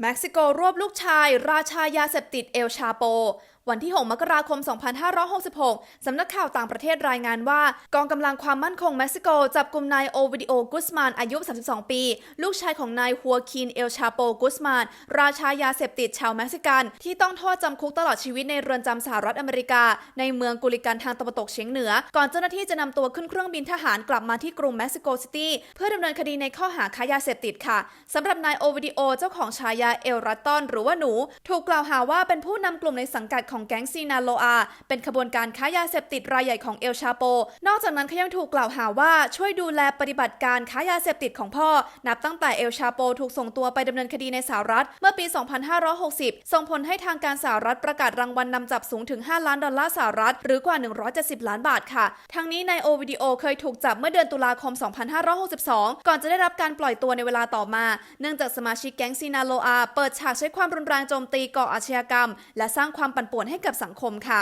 เม็กซิโกรวบลูกชาย ราชายาเสพติดเอลชาโป วันที่ 6 มกราคม 2566 สำนักข่าวต่างประเทศรายงานว่า กองกำลังความมั่นคงเม็กซิโก จับกลุ่มนายโอวิดิโอกุสมานอายุ 32 ปี ลูกชายของนายฮัวคินเอลชาโปกุสมาน ราชายาเสพติดชาวเม็กซิกัน ที่ต้องโทษจำคุกตลอดชีวิตในเรือนจำสหรัฐอเมริกา ในเมืองกุลิกันทางตะวันตกเฉียงเหนือ ก่อนเจ้าหน้าที่จะนำตัวขึ้นเครื่องบินทหารกลับมาที่กรุงเม็กซิโกซิตี้เพื่อดำเนินคดีในข้อหาค้ายาเสพติดค่ะสำหรับนายโอวิดิโอเจ้าของฉายาเอลรัตตอนหรือว่าหนู ถูกกล่าวหาว่าเป็นผู้นำกลุ่มในสังกัดของแก๊งซีนาโลอา เป็นขบวนการค้ายาเสพติดรายใหญ่ของเอลชาโป นอกจากนั้นเขายังถูกกล่าวหาว่าช่วยดูแลปฏิบัติการค้ายาเสพติดของพ่อ นับตั้งแต่เอลชาโปถูกส่งตัวไปดำเนินคดีในสหรัฐ เมื่อปี 2560 ส่งผลให้ทางการสหรัฐประกาศรางวัลนนำจับสูงถึง 5 ล้านดอลลาร์สหรัฐ หรือกว่า 170 ล้านบาทค่ะ ทั้งนี้นายโอวิดีโอเคยถูกจับเมื่อเดือนตุลาคม 2562 ก่อนจะได้รับการปล่อยตัวในเวลาต่อมา เนื่องจากสมาชิกแก๊งซีนาโลอา เปิดฉากใช้ความรุนแรงโจมตีก่ออาชญากรรม และสร้างความปั่นป่วนให้กับสังคมค่ะ